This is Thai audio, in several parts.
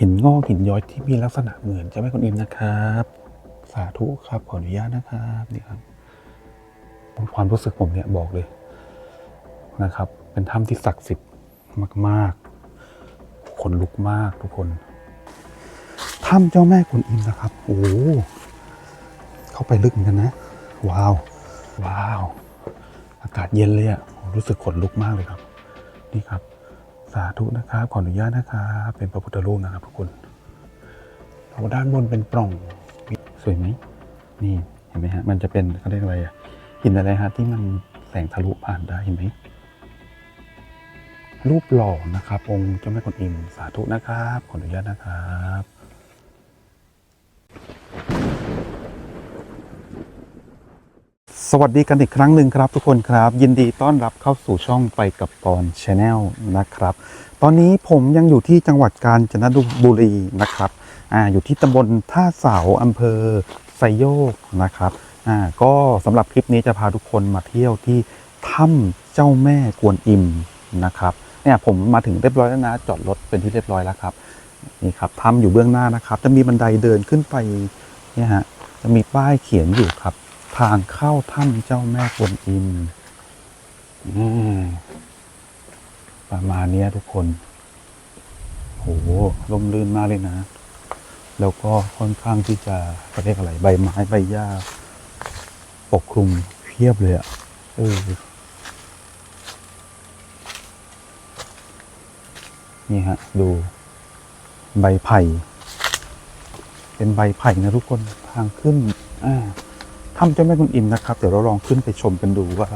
หินงอกหินย้อยที่มีลักษณะเหมือนเจ้าแม่กวนอิมนะครับ สาธุครับขออนุญาตนะครับนี่ครับความรู้สึกผมเนี่ยบอกเลยนะครับ เป็นถ้ำที่ศักดิ์สิทธิ์มากๆขนลุกมากทุกคนถ้ำเจ้าแม่กวนอิมนะครับโอ้เข้าไปลึกเหมือนกันนะ ว้าว ว้าว อากาศเย็นเลยอะรู้สึกขนลุกมากเลยครับ นี่ครับ สาธุนะครับ ขออนุญาตนะครับ เป็นพระพุทธรูปนะครับทุกคนแล้ด้านบนเป็นปล่อง สวยไหม นี่เห็นไหมฮะ มันจะเป็นเขาเรียกอะไรอะหินอะไรฮะที่มันแสงทะลุผ่านได้เห็นไหม รูปหล่อนะครับ องค์เจ้าแม่กวนอิมสาธุนะครับ ขออนุญาตนะครับ สวัสดีกันอีกครั้งหนึ่งครับ ทุกคนครับ ยินดีต้อนรับเข้าสู่ช่องไปกับปอนชาแนลนะครับ ตอนนี้ผมยังอยู่ที่จังหวัดกาญจนบุรีนะครับอ่าอยู่ที่ตำบลท่าเสาอำเภอไซโยกนะครับอ่าก็สำหรับคลิปนี้จะพาทุกคนมาเที่ยวที่ถ้ำเจ้าแม่กวนอิมนะครับเนี่ยผมมาถึงเรียบร้อยแล้วนะจอดรถเป็นที่เรียบร้อยแล้วครับนี่ครับถ้ำอยู่เบื้องหน้านะครับ จะมีบันไดเดินขึ้นไปเนี่ยฮะจะมีป้ายเขียนอยู่ครับ ทางเข้าถ้ำเจ้าแม่กวนอิมอประมาณนี้ทุกคน โหลมลื่นมากเลยนะ แล้วก็ค่อนข้างที่จะเรียกอะไรใบไม้ใบหญ้า ปกคลุมเพียบเลยอะ่ะ เออ นี่ฮะ ดู ใบไผ่ เป็นใบไผ่นะทุกคน ทางขึ้น อ่า ถ้ำเจ้าแม่กุนอิมนะครับ เดี๋ยวเราลองขึ้นไปชมกันดูว่า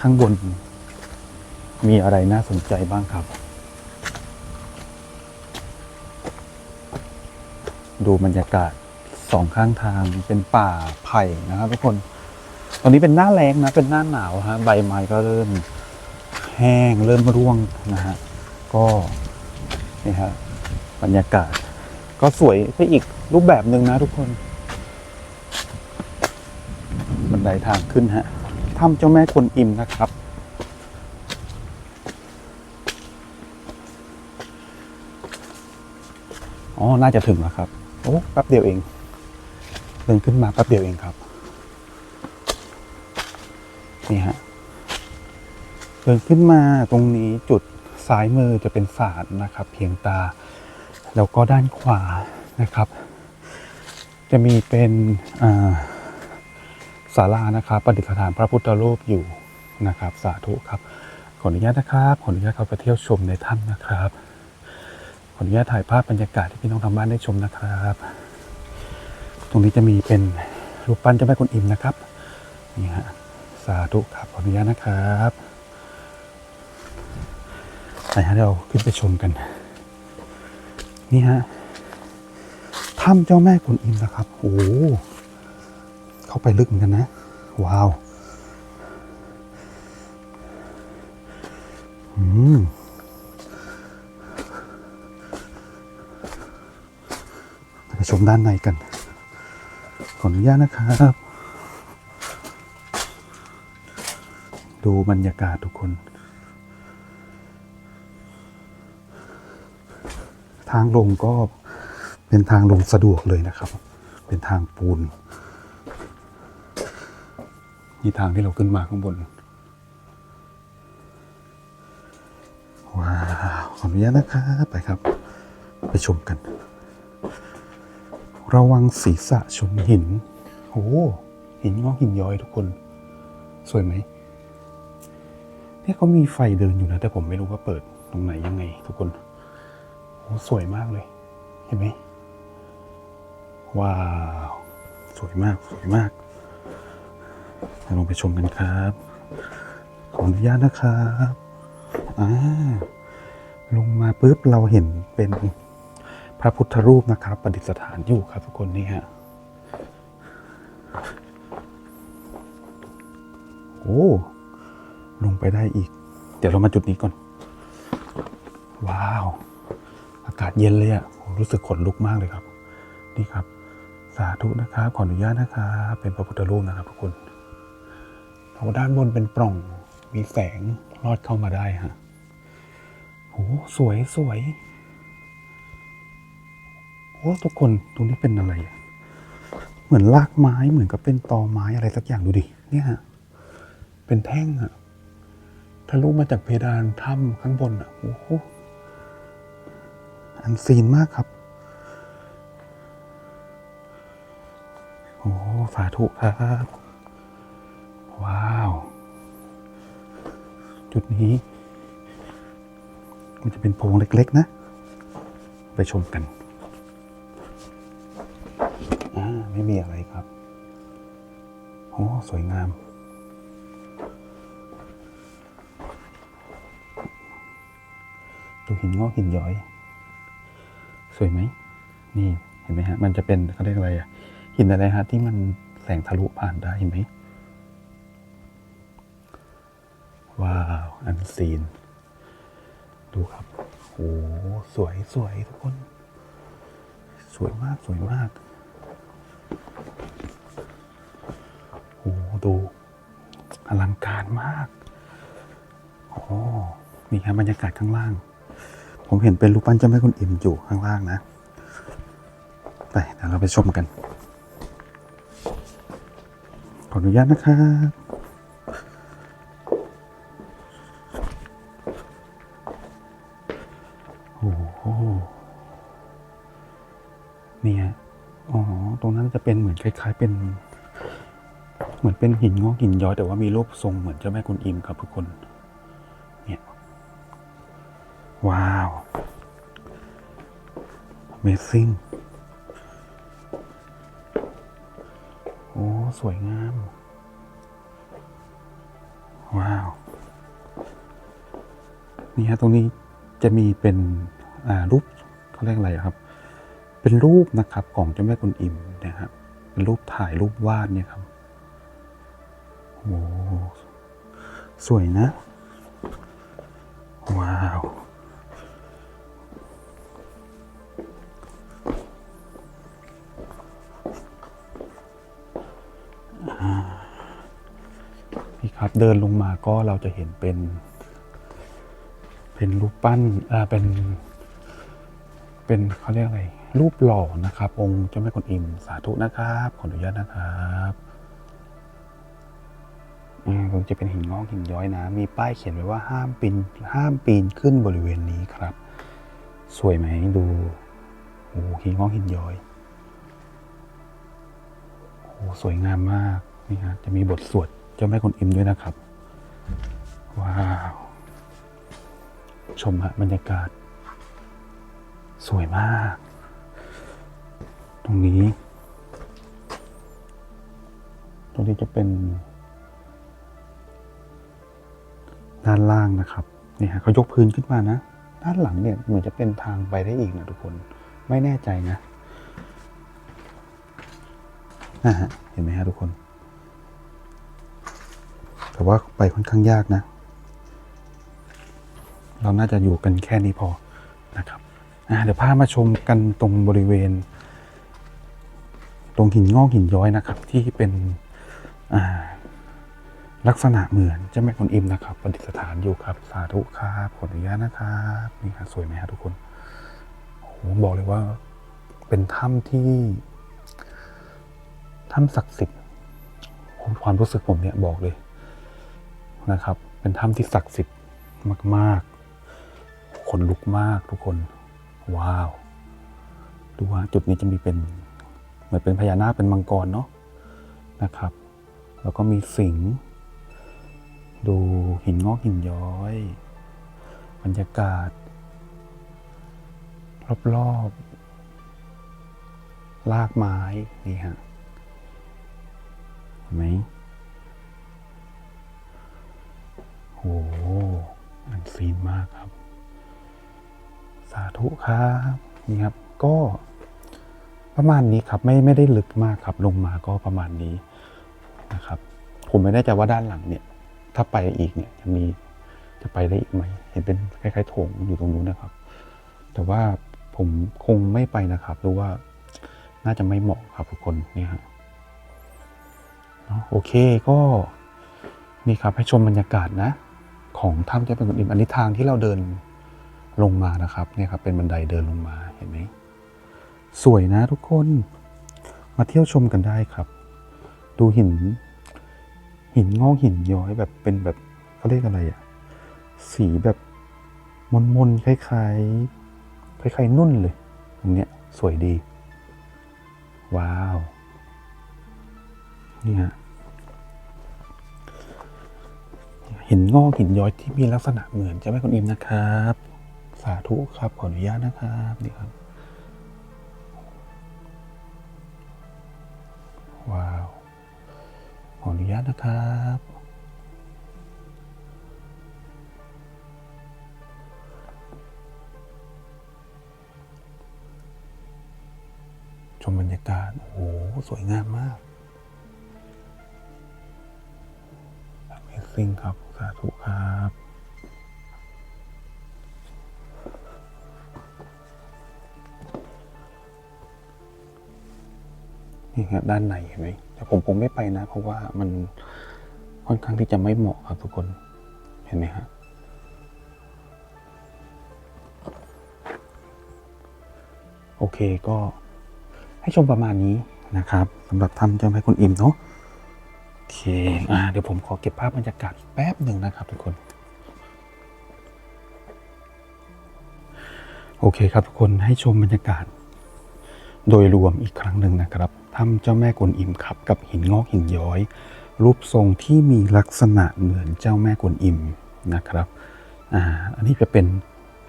ข้างบน มีอะไรน่าสนใจบ้างครับ ดูบรรยากาศสองข้างทางเป็นป่าไผ่นะครับทุกคน ตอนนี้เป็นหน้าแรงนะ เป็นหน้าหนาวฮะ ใบไม้ก็เริ่มแห้งเริ่มร่วงนะฮะ ก็นี่ฮะบรรยากาศ ก็สวยไปอีกรูปแบบหนึ่งนะทุกคน บันไดทางขึ้นฮะถ้ำเจ้าแม่กวนอิมนะครับ อ๋อ น่าจะถึงแล้วครับ โอ้ แป๊บเดียวเอง เดินขึ้นมาแป๊บเดียวเองครับ นี่ฮะ เดินขึ้นมาตรงนี้จุดซ้ายมือจะเป็นศาลนะครับ เพียงตา แล้วก็ด้านขวานะครับ จะมีเป็นอ่า ศาลานะครับประดิษฐานพระพุทธรูปอยู่นะครับ สาธุครับขออนุญาตนะครับขออนุญาตเข้าไปเที่ยวชมในถ้ำนะครับขออนุญาตถ่ายภาพบรรยากาศที่พี่น้องทางบ้านได้ชมนะครับ ตรงนี้จะมีเป็นรูปปั้นเจ้าแม่กวนอิมนะครับนี่ฮะสาธุครับขออนุญาตนะครับไปฮะเดี๋ยวเราขึ้นไปชมกันนี่ฮะถ้ำเจ้าแม่กวนอิมนะครับโอ้ เข้าไปลึกเหมือนกันนะ ว้าวอืมไปชมด้านในกัน ขออนุญาตนะครับ ดูบรรยากาศทุกคน ทางลงก็เป็นทางลงสะดวกเลยนะครับ เป็นทางปูน นี่ทางที่เราขึ้นมาข้างบน ว้าวขออนุญาตนะครับไปครับ ไปชมกัน ระวังศีรษะชนหินโอ้หินงอกหินย้อยทุกคน สวยไหมเนี่ยเขามีไฟเดินอยู่นะ แต่ผมไม่รู้ว่าเปิดตรงไหนยังไง ทุกคนโอ้สวยมากเลย เห็นไหมว้าว สวยมาก สวยมาก เดี๋ยวลงไปชมกันครับ ขออนุญาตนะครับอ่าลงมาปุ๊บเราเห็นเป็นพระพุทธรูปนะครับ ประดิษฐานอยู่ครับทุกคนนี่ฮะโอ้ลงไปได้อีก เดี๋ยวเรามาจุดนี้ก่อน ว้าว อากาศเย็นเลยอะ่ะรู้สึกขนลุกมากเลยครับ นี่ครับ สาธุนะครับ ขออนุญาตนะครับ เป็นพระพุทธรูปนะครับทุกคน โอ้ด้านบนเป็นปล่อง มีแสงลอดเข้ามาได้ฮะโอ้สวยสวยโอ้ทุกคนตรงนี้เป็นอะไร เหมือนรากไม้เหมือนกับเป็นตอไม้อะไรสักอย่างดูดิ เนี่ยฮะ เป็นแท่งอะทะลุมาจากเพดานถ้ำข้างบนอะโอ้โหอันซีนมากครับ โอ้สาธุครับ ว้าว จุดนี้ มันจะเป็นโพรงเล็ก ๆ นะ ไปชมกันอ่าไม่มีอะไรครับ โอ้ สวยงามดูหินงอกหินย้อย สวยไหม นี่เห็นไหมฮะ มันจะเป็นเขาเรียกอะไรอะหินอะไรฮะ ที่มันแสงทะลุผ่านได้เห็นไหม ว้าว อันซีน ดูครับโอ้สวยสวยทุกคน สวยมากสวยมากโอ้ดูอลังการมากโอ้นี่ครับบรรยากาศข้างล่าง ผมเห็นเป็นรูปปั้นเจ้าแม่คุณอิมอยู่ข้างล่างนะ ไปเดี๋ยวเราไปชมกัน ขออนุญาตนะครับ ล้าย ๆ เป็นเหมือนเป็นหินงอกหินย้อยแต่ว่ามีรูปทรงเหมือนเจ้าแม่กุนอิมครับทุกคน เนี่ย ว้าว Amazing โอ้ สวยงาม ว้าว นี่ฮะ ตรงนี้จะมีเป็นรูปเขาเรียกอะไรครับ เป็นรูปนะครับของเจ้าแม่กุนอิมนะครับ เป็นรูปถ่ายรูปวาดเนี่ยครับโอ้สวยนะ ว้าว นี่ครับเดินลงมาก็เราจะเห็นเป็น เป็นรูปปั้นอ่าเป็น เป็นเขาเรียกอะไร รูปหล่อนะครับ องค์เจ้าแม่กวนอิมสาธุนะครับ ขออนุญาตนะครับอืมคงจะเป็นหินงอกหินย้อยนะ มีป้ายเขียนไว้ว่าห้ามปีนห้ามปีนขึ้นบริเวณนี้ครับ สวยไหมดูโอ้หินงอกหินย้อยโอ้สวยงามมากนี่ฮะจะมีบทสวดเจ้าแม่กวนอิมด้วยนะครับ ว้าว ชมฮะบรรยากาศ สวยมาก รงนี้ ตรงนี้จะเป็น ด้านล่างนะครับนี่ฮะเขายกพื้นขึ้นมานะ ด้านหลังเนี่ยเหมือนจะเป็นทางไปได้อีกนะทุกคนไม่แน่ใจนะนะฮะเห็นไหมฮะทุกคน แต่ว่าไปค่อนข้างยากนะ เราน่าจะอยู่กันแค่นี้พอนะครับเดี๋ยวพามาชมกันตรงบริเวณ ตรงหินงอกหินย้อยนะครับ ที่เป็นลักษณะเหมือนเจ้าแม่กวนอิมนะครับประดิษฐานอยู่ครับ สาธุครับขออนุญาตนะครับนี่ครับสวยไหมฮะทุกคนโอ้โหบอกเลยว่าเป็นถ้ำที่ถ้ำศักดิ์สิทธิ์ความรู้สึกผมเนี่ยบอกเลยนะครับ เป็นถ้ำที่ศักดิ์สิทธิ์มาก ๆ ขนลุกมากทุกคน ว้าว ดูว่าจุดนี้จะมีเป็น เหมือนเป็นพญานาคเป็นมังกรเนาะนะครับ แล้วก็มีสิงห์ดูหินงอกหินย้อย บรรยากาศ รอบๆลากไม้นี่ฮะเห็นไหมโอ้โหอันซีนมากครับ สาธุครับ นี่ครับก็ ประมาณนี้ครับไม่ไม่ได้ลึกมากครับ ลงมาก็ประมาณนี้นะครับ ผมไม่แน่ใจว่าด้านหลังเนี่ย ถ้าไปอีกเนี่ยจะมีจะไปได้อีกไหมเห็นเป็นคล้ายๆโถงอยู่ตรงนู้นนะครับ แต่ว่าผมคงไม่ไปนะครับรู้ว่าน่าจะไม่เหมาะครับทุกคนเนี่ยฮะเนะโอเคก็นี่ครับให้ชมบรรยากาศนะ ของถ้ำเจ้าเป็นกุนอิมอันนี้ทางที่เราเดินลงมานะครับเนี่ยครับเป็นบันไดเดินลงมาเห็นไหม สวยนะทุกคน มาเที่ยวชมกันได้ครับ ดูหิน หินงอกหินย้อยแบบเป็นแบบเขาเรียกอะไรอะสีแบบมนมนๆคล้ายๆคล้ายๆนุ่นเลยตรงเนี้ยสวยดี ว้าวนี่ฮะหินงอกหินย้อยที่มีลักษณะเหมือนเจ้าแม่กวนอิมนะครับ สาธุครับขออนุญาตนะครับนี่ครับ ว้าว ขออนุญาตนะครับ ชมบรรยากาศ โอ้โห สวยงามมาก Amazing ครับ สาธุครับ นี่ครับด้านในเห็นไหมแต่ผมคงไม่ไปนะ เพราะว่ามันค่อนข้างที่จะไม่เหมาะครับทุกคนเห็นไหมฮะโอเคก็ให้ชมประมาณนี้นะครับสำหรับทำเจ้าแม่คุณอิมเนาะโอเคอ่าเดี๋ยวผมขอเก็บภาพบรรยากาศแป๊บหนึ่งนะครับทุกคน โอเคครับทุกคนให้ชมบรรยากาศ โดยรวมอีกครั้งหนึ่งนะครับ ถ้ำเจ้าแม่กวนอิมครับ กับหินงอกหินย้อย รูปทรงที่มีลักษณะเหมือนเจ้าแม่กวนอิมนะครับอ่าอันนี้จะเป็น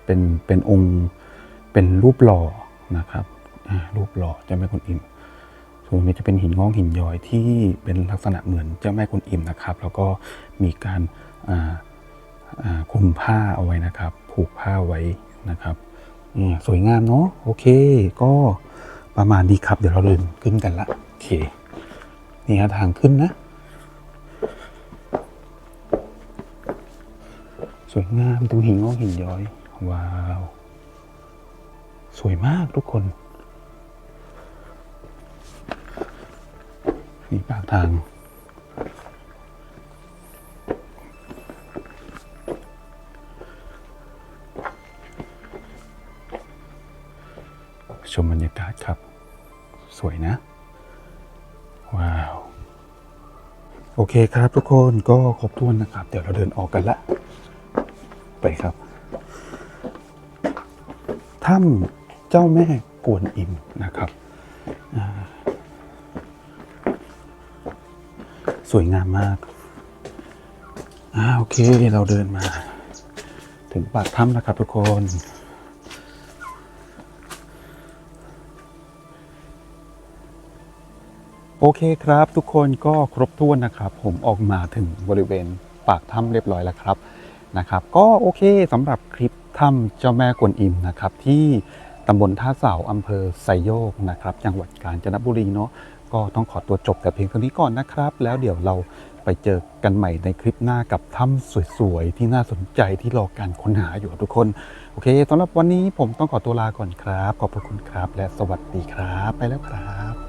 เป็นเป็นองค์เป็นรูปหล่อนะครับอ่ารูปหล่อเจ้าแม่กวนอิมส่วนตรงนี้จะเป็นหินงอกหินย้อยที่เป็นลักษณะเหมือนเจ้าแม่กวนอิมนะครับ แล้วก็มีการอ่าอ่าคลุมผ้าเอาไว้นะครับ ผูกผ้าไว้นะครับสวยงามเนาะโอเคก็ ประมาณนี้ครับ เดี๋ยวเราเดินขึ้นกันละโอเค นี่ฮะทางขึ้นนะ สวยงามตรงหินงอกหินย้อย ว้าว สวยมากทุกคน นี่ปากทาง ชมบรรยากาศครับ สวยนะ ว้าว โอเคครับทุกคนก็ครบถ้วนนะครับ เดี๋ยวเราเดินออกกันละ ไปครับ ถ้ำเจ้าแม่กวนอิมนะครับสวยงามมากอ่าโอเค เราเดินมา ถึงปากถ้ำนะครับทุกคน โอเคครับ ทุกคนก็ครบถ้วนนะครับ ผมออกมาถึงบริเวณปากถ้ำเรียบร้อยแล้วครับนะครับ ก็โอเคสำหรับคลิปถ้ำเจ้าแม่กวนอิมนะครับ ที่ตำบลท่าเสาอำเภอไซโยกนะครับจังหวัดกาญจนบุรีเนาะก็ต้องขอตัวจบแต่เพียงเท่านี้ก่อนนะครับ แล้วเดี๋ยวเราไปเจอกันใหม่ในคลิปหน้ากับถ้ำสวยๆ ที่น่าสนใจที่รอการค้นหาอยู่ทุกคน โอเคสำหรับวันนี้ผมต้องขอตัวลาก่อนครับ ขอบพระคุณครับ และสวัสดีครับ ไปแล้วครับ